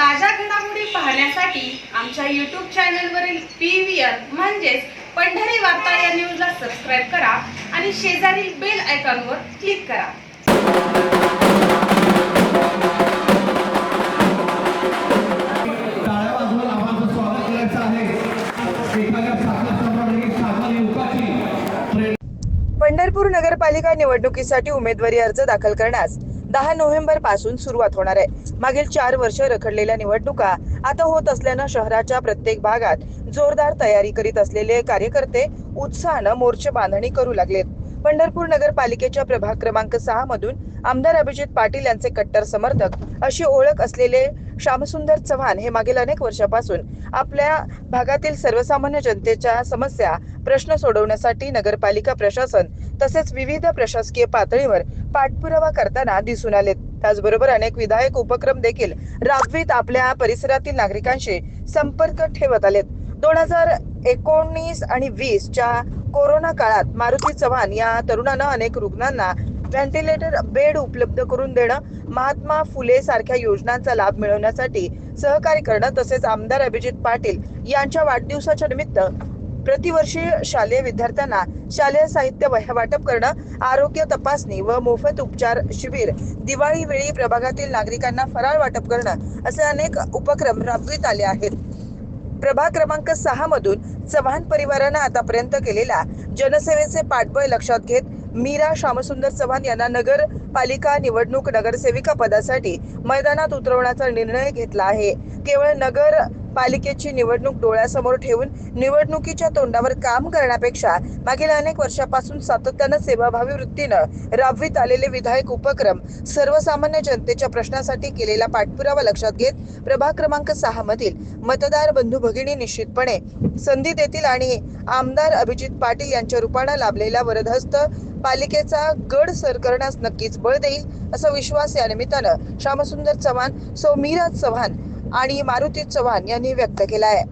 ताज्या घडामोडी पाहण्यासाठी आमच्या यूट्यूब चॅनलवरील पी व्ही आर म्हणजेच पंढरी वार्ता या न्यूजला सबस्क्राईब करा आणि शेजारील बेल आयकॉनवर क्लिक करा. पंढरपूर नगरपालिका निवडणुकीसाठी उमेदवारी अर्ज दाखल करण्यास दहा नोव्हेंबरपासून सुरुवात होणार आहे. मागील चार वर्ष रखडलेल्या निवडणुका आता होत असल्यानं शहराच्या प्रत्येक भागात जोरदार तयारी करीत असलेले कार्यकर्ते उत्साहानं मोर्चे बांधणी करू लागलेत. पंढरपूर नगरपालिकेच्या प्रभाग क्रमांक सहा मधून आमदार अभिजित पाटील यांचे कट्टर समर्थक अशी ओळख असलेले श्यामसुंदर चव्हाण हे मागील अनेक वर्षापासून आपल्या भागातील सर्वसामान्य जनतेच्या समस्या प्रश्न सोडवण्यासाठी नगरपालिका प्रशासन तसेच विविध प्रशासकीय पातळीवर पाठपुरावा करताना दिसून आलेत. त्याचबरोबर अनेक विधायक उपक्रम देखील राबवीत आपल्या परिसरातील नागरिकांशी संपर्क ठेवत आलेत. दोन हजार एकोणीस आणि वीसच्या कोरोना काळात मारुती चव्हाण या तरुणानं अनेक रुग्णांना व्हेंटिलेटर बेड उपलब्ध करून देणं महात्मा फुले सारख्या योजनांचा लाभ मिळवण्यासाठी सहकार्य करणं तसेच आमदार अभिजित पाटील यांच्या वाढदिवसाच्या निमित्त प्रतिवर्षी शालेय विद्यार्थ्यांना शालेय साहित्य वह्या वाटप करणं आरोग्य तपासणी व मोफत उपचार शिबिर दिवाळी वेळी प्रभागातील नागरिकांना फराळ वाटप करणं असे अनेक उपक्रम राबवित आले आहेत. प्रभाग क्रमांक सहा मधून चव्हाण परिवारानं आतापर्यंत केलेल्या जनसेवेचे पाठबळ लक्षात घेत मीरा श्यामसुंदर चव्हाण यांना नगरपालिका निवडणूक नगरसेविका पदासाठी मैदानात उतरवण्याचा निर्णय घेतला आहे. केवळ नगर पालिकेची निवडणूक डोळ्यासमोर ठेवून निवडणुकीच्या तोंडावर काम करण्यापेक्षा मागील अनेक वर्षापासून सातत्यानं सेवाभावी वृत्तीनं राबवित आलेले विधायक उपक्रम सर्वसामान्य जनतेच्या प्रश्नासाठी केलेला पाठपुरावा लक्षात घेत प्रभाग क्रमांक सहा मधील मतदार बंधू भगिनी निश्चितपणे संधी देतील आणि आमदार अभिजित पाटील यांच्या रूपानं लाभलेला वरदहस्त पालिकेचा गड सर करण्यास नक्कीच बळ देईल असा विश्वास या निमित्तानं श्यामसुंदर चव्हाण सौमीरा चव्हाण आणि मारुती चव्हाण यांनी व्यक्त केला आहे